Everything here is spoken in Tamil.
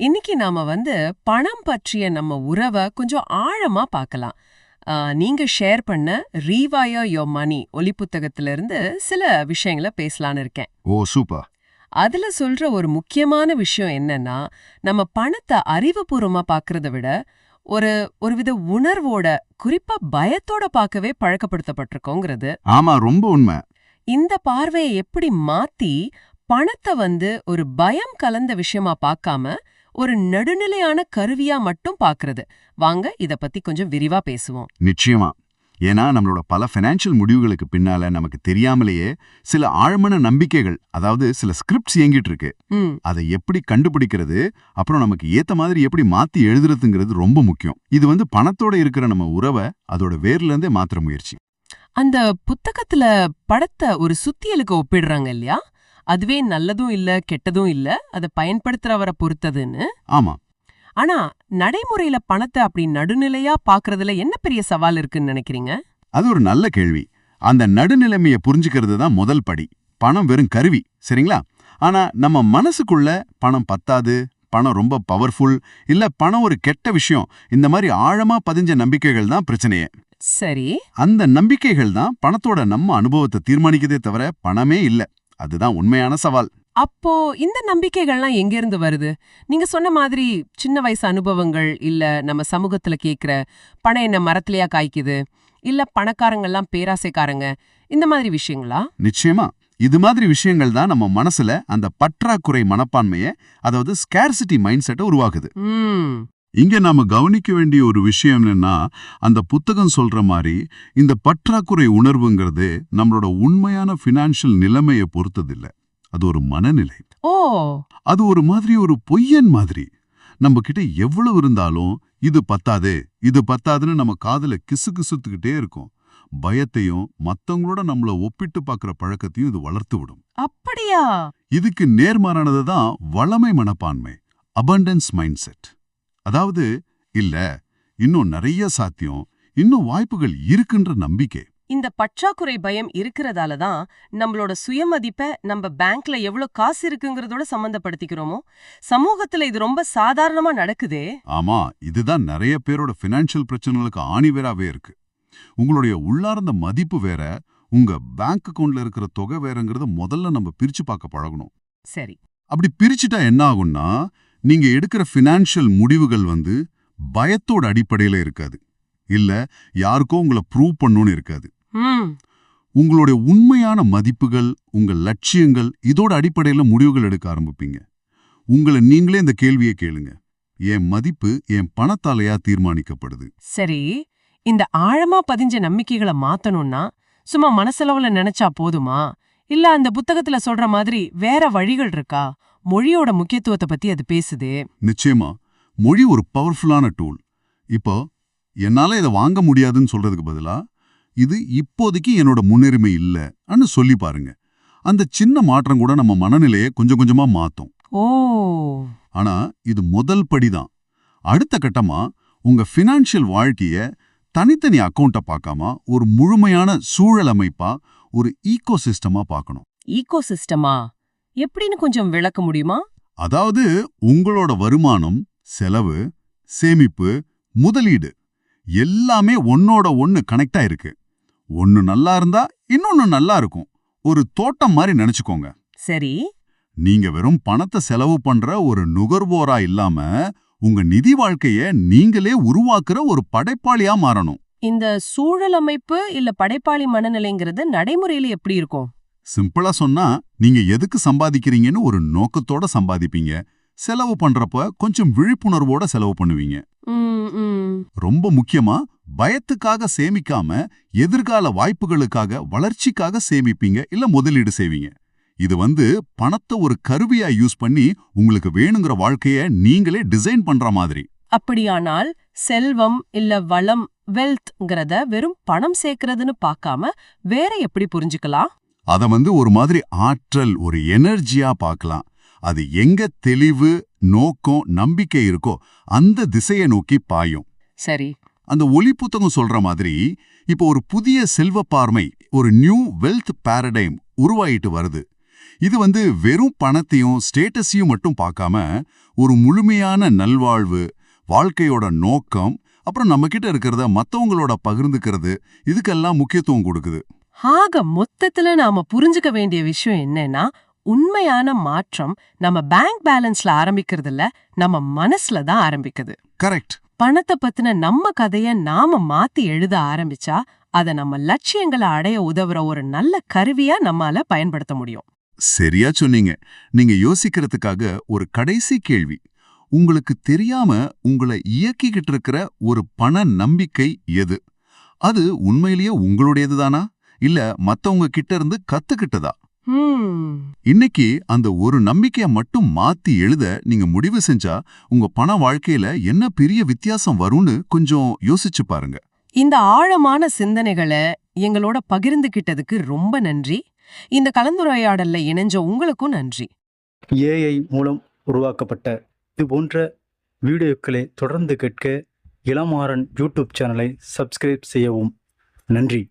இன்னைக்கு நாம வந்து பணம் பற்றிய நம்ம உறவை கொஞ்சம் ஆழமா பார்க்கலாம். நீங்க ஷேர் பண்ண ரீவாயா யோ மணி ஒலி புத்தகத்துல இருந்து சில விஷயங்களை பேசலான்னு இருக்கேன். ஓ சூப்பர். அதுல சொல்ற ஒரு முக்கியமான விஷயம் என்னன்னா நம்ம பணத்தை அறிவுபூர்வமா பார்க்கறத விட ஒரு ஒருவித உணர்வோட குறிப்பா பயத்தோட பார்க்கவே பழக்கப்படுத்தப்பட்டிருக்கோங்கிறது. ஆமா ரொம்ப உண்மை. இந்த பார்வையை எப்படி மாத்தி பணத்தை வந்து ஒரு பயம் கலந்த விஷயமா பார்க்காம ஒரு நடுநிலையான கருவியா மட்டும் பார்க்கறது வாங்க இத பத்தி கொஞ்சம் விரிவா பேசுவோம். நிச்சயமா. ஏன்னா நம்மளோட பல ஃபைனான்ஷியல் முடிவுகளுக்கு பின்னால நமக்கு தெரியாமலேயே சில ஆழமான நம்பிக்கைகள் அதாவது சில ஸ்கிரிப்ட்ஸ் இயங்கிட்டு இருக்கு. அதை எப்படி கண்டுபிடிக்கிறது அப்புறம் நமக்கு ஏத்த மாதிரி எப்படி மாத்தி எழுதுறதுங்கிறது ரொம்ப முக்கியம். இது வந்து பணத்தோட இருக்கிற நம்ம உறவை அதோட வேர்ல இருந்தே மாத்திர முயற்சி. அந்த புத்தகத்துல படத்தை ஒரு சுத்தியலுக்கு ஒப்பிடுறாங்க இல்லையா? அதுவே நல்லதும் இல்ல கெட்டதும் இல்ல அதை பயன்படுத்துறவரை பொறுத்ததுன்னு. ஆமா. ஆனா நடைமுறையில பணத்தை அப்படி நடுநிலையா பார்க்கறதுல என்ன பெரிய சவால் இருக்குன்னு நினைக்கிறீங்க? அது ஒரு நல்ல கேள்வி. அந்த நடுநிலைமையை புரிஞ்சுக்கிறது தான் முதல் படி. பணம் வெறும் கருவி சரிங்களா? ஆனா நம்ம மனசுக்குள்ள பணம் பத்தாது பணம் ரொம்ப பவர்ஃபுல் இல்ல பணம் ஒரு கெட்ட விஷயம் இந்த மாதிரி ஆழமா பதிஞ்ச நம்பிக்கைகள் தான் பிரச்சனையே. சரி. அந்த நம்பிக்கைகள் தான் பணத்தோட நம்ம அனுபவத்தை தீர்மானிக்கதே தவிர பணமே இல்ல. அதுதான் உண்மையான சவால். அப்போ இந்த நம்பிக்கைகள்லாம் எங்க இருந்து வருது? நீங்க சொன்ன மாதிரி சின்ன வயசு அனுபவங்கள் இல்ல நம்ம சமூகத்துல கேக்குற பணம் என்ன மரத்திலயா காய்க்குது இல்ல பணக்காரங்கெல்லாம் பேராசைக்காரங்க இந்த மாதிரி விஷயங்களா? நிச்சயமா. இது மாதிரி விஷயங்கள் தான் நம்ம மனசுல அந்த பற்றாக்குறை மனப்பான்மையை அதாவது ஸ்கேர்சிட்டி மைண்ட் செட்டை உருவாக்குது. ம். இங்க நாம கவனிக்க வேண்டிய ஒரு விஷயம் என்னன்னா அந்த புத்தகம் சொல்ற மாதிரி இந்த பற்றாக்குறை உணர்வுங்கிறது நம்மளோட உண்மையான ஃபினான்ஷியல் நிலைமையை பொறுத்ததில்ல. அது ஒரு மனநிலை. ஓ! அது ஒரு மாதிரி ஒரு பொய்யன் மாதிரி. நம்ம கிட்ட எவ்வளவு இருந்தாலும் இது பத்தாதே இது பத்தாதுன்னு நம்ம காதுல கிசு கிசுத்துக்கிட்டே இருக்கும். பயத்தையும் மத்தவங்களோட நம்மள ஒப்பிட்டு பார்க்குற பழக்கத்தையும் இது வளர்த்து விடும். அப்படியா? இதுக்கு நேர்மாறானது தான் வளமை மனப்பான்மை அபண்டன்ஸ் மைண்ட் செட் அதாவது இல்ல இன்னும் நிறைய சாத்தியம் இன்னும் வாய்ப்புகள் இருக்குன்ற நம்பிக்கை. இந்த பற்றாக்குறை பயம் இருக்கிறதால தான் நம்மளோட சுயமதிப்பை நம்ம பேங்க்ல எவ்வளவு காசு இருக்குங்கிறதோட சம்பந்தப்படுத்திக்கிறோமோ? சமூகத்துல இது ரொம்ப சாதாரணமா நடக்குதே. ஆமா இதுதான் நிறைய பேரோட ஃபினான்ஷியல் பிரச்சனைகளுக்கு ஆணிவேராவே இருக்கு. உங்களுடைய உள்ளார்ந்த மதிப்பு வேற உங்க பேங்க் அக்கவுண்ட்ல இருக்கிற தொகை வேறங்கிறத முதல்ல நம்ம பிரிச்சு பார்க்க பழகணும். சரி. அப்படி பிரிச்சுட்டா என்ன ஆகும்னா நீங்க எடுக்கிற ஃபினான்ஷியல் முடிவுகள் வந்து பயத்தோட அடிப்படையில இருக்காது. இல்ல யாருக்கோ உங்களை ப்ரூவ் பண்ணணும்னு இருக்காது. உங்களுடைய உண்மையான மதிப்புகள் உங்கள் லட்சியங்கள் இதோட அடிப்படையில முடிவுகள் எடுக்க ஆரம்பிப்பீங்க. உங்களை நீங்களே இந்த கேள்வியை கேளுங்க. என் மதிப்பு என் பணத்தாலையா தீர்மானிக்கப்படுது? சரி இந்த ஆழமா பதிஞ்ச நம்பிக்கைகளை மாத்தணும்னா சும்மா மனசளவுல நினைச்சா போதுமா? இல்ல அந்த புத்தகத்துல சொல்ற மாதிரி வேற வழிகள் இருக்கா? மொழியோட முக்கியத்துவத்தை பத்தி அது பேசுதே. நிச்சயமா. மொழி ஒரு பவர்ஃபுல்லான டூல் இப்போ என்னால இதை வாங்க முடியாதுன்னு சொல்றதுக்கு பதிலா இது இப்போதைக்கு என்னோட முன்னுரிமை இல்லைன்னு சொல்லி பாருங்க. அந்த சின்ன மாற்றம் கூட நம்ம மனநிலையை கொஞ்சம் கொஞ்சமா மாத்தும். ஓ. ஆனா இது முதல் படிதான் அடுத்த கட்டமா உங்க ஃபினான்ஷியல் வாழ்க்கைய தனித்தனி அக்கவுண்ட்டை பார்க்காம ஒரு முழுமையான சூழல் அமைப்பா ஒரு ஈகோ சிஸ்டமா பார்க்கணும். ஈகோ சிஸ்டமா எப்படின்னு கொஞ்சம் விளக்க முடியுமா? அதாவது உங்களோட வருமானம் செலவு சேமிப்பு முதலீடு எல்லாமே ஒன்னோட ஒன்னு கனெக்ட் ஆயிருக்கு. ஒன்னு நல்லா இருந்தா இன்னொன்னு நல்லா இருக்கும். ஒரு தோட்டம் மாதிரி நினைச்சுக்கோங்க. சரி. நீங்க வெறும் பணத்தை செலவு பண்ற ஒரு நுகர்வோரா இல்லாம உங்க நிதி வாழ்க்கைய நீங்களே உருவாக்குற ஒரு படைப்பாளியா மாறணும். இந்த சூழல் அமைப்பு இல்ல படைப்பாளி மனநிலைங்கிறது நடைமுறையில எப்படி இருக்கும்? சிம்பிளா சொன்னா நீங்க எதுக்கு சம்பாதிக்கிறீங்கன்னு ஒரு நோக்கத்தோட சம்பாதிப்பீங்க. செலவு பண்றப்ப கொஞ்சம் விழிப்புணர்வோட செலவு பண்ணுவீங்க. ரொம்ப முக்கியமா பயத்துக்காக சேமிக்காம எதிர்கால வாய்ப்புகளுக்காக வளர்ச்சிக்காக சேமிப்பீங்க இல்ல முதலீடு செய்வீங்க. இது வந்து பணத்தை ஒரு கருவியா யூஸ் பண்ணி உங்களுக்கு வேணுங்கிற வாழ்க்கைய நீங்களே டிசைன் பண்ற மாதிரி. அப்படியானால் செல்வம் இல்ல வளம் வெல்த்ங்கிறத வெறும் பணம் சேர்க்கறதுன்னு பார்க்காம வேற எப்படி புரிஞ்சுக்கலாம்? அத வந்து ஒரு மாதிரி ஆற்றல் ஒரு எனர்ஜியா பார்க்கலாம் அது எங்க தெளிவு நோக்கம் நம்பிக்கை இருக்கோ அந்த திசையை நோக்கி பாயும். சரி. அந்த ஒலி புத்தகம் சொல்ற மாதிரி இப்போ ஒரு புதிய செல்வ பார்மை ஒரு நியூ வெல்த் பாரடைம் உருவாயிட்டு வருது. இது வந்து வெறும் பணத்தையும் ஸ்டேட்டஸையும் மட்டும் பார்க்காம ஒரு முழுமையான நல்வாழ்வு வாழ்க்கையோட நோக்கம் அப்புறம் நம்ம கிட்ட இருக்கிறத மத்தவங்களோட பகிர்ந்துக்கிறது இதுக்கெல்லாம் முக்கியத்துவம் கொடுக்குது. ஆக மொத்தத்துல நாம புரிஞ்சுக்க வேண்டிய விஷயம் என்னன்னா உண்மையான மாற்றம் நம்ம பேங்க் பேலன்ஸ்ல ஆரம்பிக்கிறது இல்ல நம்ம மனசுல தான் ஆரம்பிக்குது. கரெக்ட் பணத்தை பத்தின நம்ம கதைய நாம மாத்தி எழுத ஆரம்பிச்சா அத நம்ம லட்சியங்களை அடைய உதவுற ஒரு நல்ல கருவியா நம்மால பயன்படுத்த முடியும். சரியா சொன்னீங்க. நீங்க யோசிக்கிறதுக்காக ஒரு கடைசி கேள்வி. உங்களுக்கு தெரியாம உங்களை இயக்கிக்கிட்டு இருக்கிற ஒரு பண நம்பிக்கை எது? அது உண்மையிலேயே உங்களுடையதுதானா இல்ல மத்தவங்க கிட்ட இருந்து கத்துக்கிட்டதா? ஹம், இன்னைக்கு அந்த ஒரு நம்பிக்கைய மட்டும் மாத்தி எழுத நீங்க முடிவு செஞ்சா உங்க பண வாழ்க்கையில என்ன பெரிய வித்தியாசம் வரும்னு கொஞ்சம் யோசிச்சு பாருங்க. இந்த ஆழமான சிந்தனைகளை எங்களோட பகிர்ந்துகிட்டதுக்கு ரொம்ப நன்றி. இந்த கலந்துரையாடல்ல இணைஞ்ச உங்களுக்கும் நன்றி. ஏஐ மூலம் உருவாக்கப்பட்ட இது போன்ற வீடியோக்களை தொடர்ந்து கேட்க இளமாறன் யூடியூப் சேனலை சப்ஸ்கிரைப் செய்யவும். நன்றி.